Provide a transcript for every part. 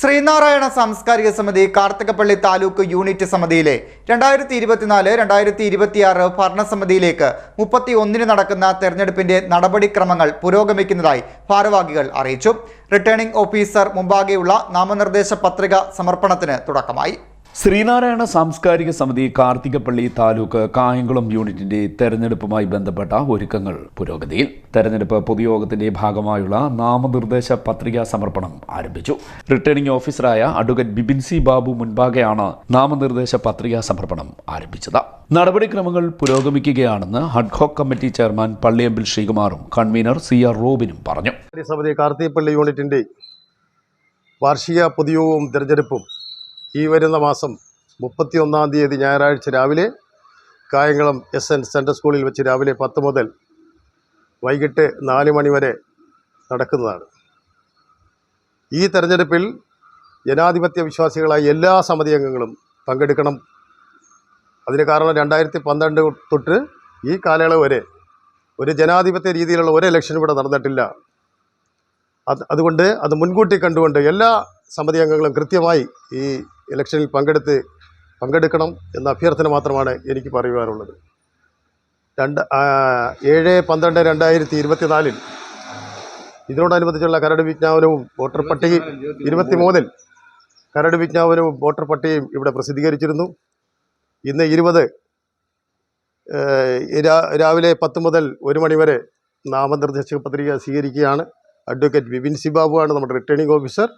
ശ്രീനാരായണ സാംസ്കാരിക സമിതി കാർത്തികപ്പള്ളി താലൂക്ക് യൂണിറ്റ് സമിതിയിലെ രണ്ടായിരത്തി ഇരുപത്തിനാല് രണ്ടായിരത്തി ഇരുപത്തിയാറ് ഭരണസമിതിയിലേക്ക് മുപ്പത്തി ഒന്നിന് നടക്കുന്ന തെരഞ്ഞെടുപ്പിന്റെ നടപടിക്രമങ്ങൾ പുരോഗമിക്കുന്നതായി ഭാരവാഹികൾ അറിയിച്ചു. റിട്ടേണിംഗ് ഓഫീസർ മുമ്പാകെയുള്ള നാമനിർദ്ദേശ പത്രിക സമർപ്പണത്തിന് തുടക്കമായി. ശ്രീനാരായണ സാംസ്കാരിക സമിതി കാർത്തികപ്പള്ളി താലൂക്ക് കായംകുളം യൂണിറ്റിന്റെ തെരഞ്ഞെടുപ്പുമായി ബന്ധപ്പെട്ട ഒരുക്കങ്ങൾ പുരോഗതിയിൽ. തെരഞ്ഞെടുപ്പ് പൊതുയോഗത്തിന്റെ ഭാഗമായുള്ള നാമനിർദ്ദേശ പത്രികാ സമർപ്പണം ആരംഭിച്ചു. റിട്ടേണിംഗ് ഓഫീസറായ അഡ്വക്കേറ്റ് ബിബിൻ സി ബാബു മുൻപാകെയാണ് നാമനിർദ്ദേശ പത്രികാ സമർപ്പണം ആരംഭിച്ചത്. നടപടിക്രമങ്ങൾ പുരോഗമിക്കുകയാണെന്ന് ad hoc committee chairman Palliyambil ശ്രീകുമാറും convener C R റോബിനും പറഞ്ഞു. സമിതി കാർത്തികപ്പള്ളി യൂണിറ്റിന്റെ വാർഷിക പൊതുയോഗവും തിരഞ്ഞെടുപ്പും ഈ വരുന്ന മാസം മുപ്പത്തിയൊന്നാം തീയതി ഞായറാഴ്ച രാവിലെ കായംകുളം എസ് എൻ സെൻട്രൽ സ്കൂളിൽ വെച്ച് രാവിലെ പത്ത് മുതൽ വൈകിട്ട് നാല് മണി വരെ നടക്കുന്നതാണ്. ഈ തെരഞ്ഞെടുപ്പിൽ ജനാധിപത്യ വിശ്വാസികളായ എല്ലാ സമിതി അംഗങ്ങളും പങ്കെടുക്കണം. അതിന് കാരണം രണ്ടായിരത്തി പന്ത്രണ്ട് തൊട്ട് ഈ കാലയളവ് വരെ ഒരു ജനാധിപത്യ രീതിയിലുള്ള ഒരു ഇലക്ഷനും ഇവിടെ നടന്നിട്ടില്ല. അത് അതുകൊണ്ട് അത് മുൻകൂട്ടി കണ്ടുകൊണ്ട് എല്ലാ സമിതി അംഗങ്ങളും കൃത്യമായി ഈ ഇലക്ഷനിൽ പങ്കെടുത്ത് പങ്കെടുക്കണം എന്ന അഭ്യർത്ഥന മാത്രമാണ് എനിക്ക് പറയുവാനുള്ളത്. രണ്ട് ഏഴ് പന്ത്രണ്ട് രണ്ടായിരത്തി ഇരുപത്തിനാലിൽ ഇതിനോടനുബന്ധിച്ചുള്ള കരട് വിജ്ഞാപനവും വോട്ടർ പട്ടികയും ഇരുപത്തിമൂന്നിൽ കരട് വിജ്ഞാപനവും വോട്ടർ പട്ടികയും ഇവിടെ പ്രസിദ്ധീകരിച്ചിരുന്നു. ഇന്ന് ഇരുപത് രാവിലെ പത്ത് മുതൽ ഒരു മണിവരെ നാമനിർദ്ദേശ പത്രിക സ്വീകരിക്കുകയാണ്. അഡ്വക്കേറ്റ് വിപിൻ സി ബാബുവാണ് നമ്മുടെ റിട്ടേണിംഗ് ഓഫീസർ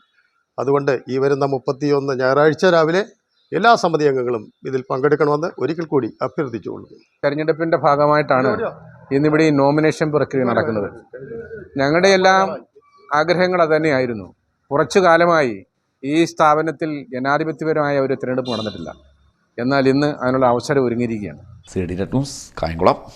അതുകൊണ്ട് ഈ വരുന്ന മുപ്പത്തിയൊന്ന് ഞായറാഴ്ച രാവിലെ എല്ലാ സമിതി അംഗങ്ങളും ഇതിൽ പങ്കെടുക്കണമെന്ന് ഒരിക്കൽ കൂടി അഭ്യർത്ഥിച്ചുകൊള്ളുന്നു. തെരഞ്ഞെടുപ്പിന്റെ ഭാഗമായിട്ടാണ് ഇന്നിവിടെ ഈ നോമിനേഷൻ പ്രക്രിയ നടക്കുന്നത്. ഞങ്ങളുടെ എല്ലാം ആഗ്രഹങ്ങൾ അതുതന്നെയായിരുന്നു. കുറച്ചു കാലമായി ഈ സ്ഥാപനത്തിൽ ജനാധിപത്യപരമായ ഒരു തിരഞ്ഞെടുപ്പ് നടന്നിട്ടില്ല. എന്നാൽ ഇന്ന് അതിനുള്ള അവസരം ഒരുങ്ങിയിരിക്കുകയാണ്. C D net news Kayamkulam.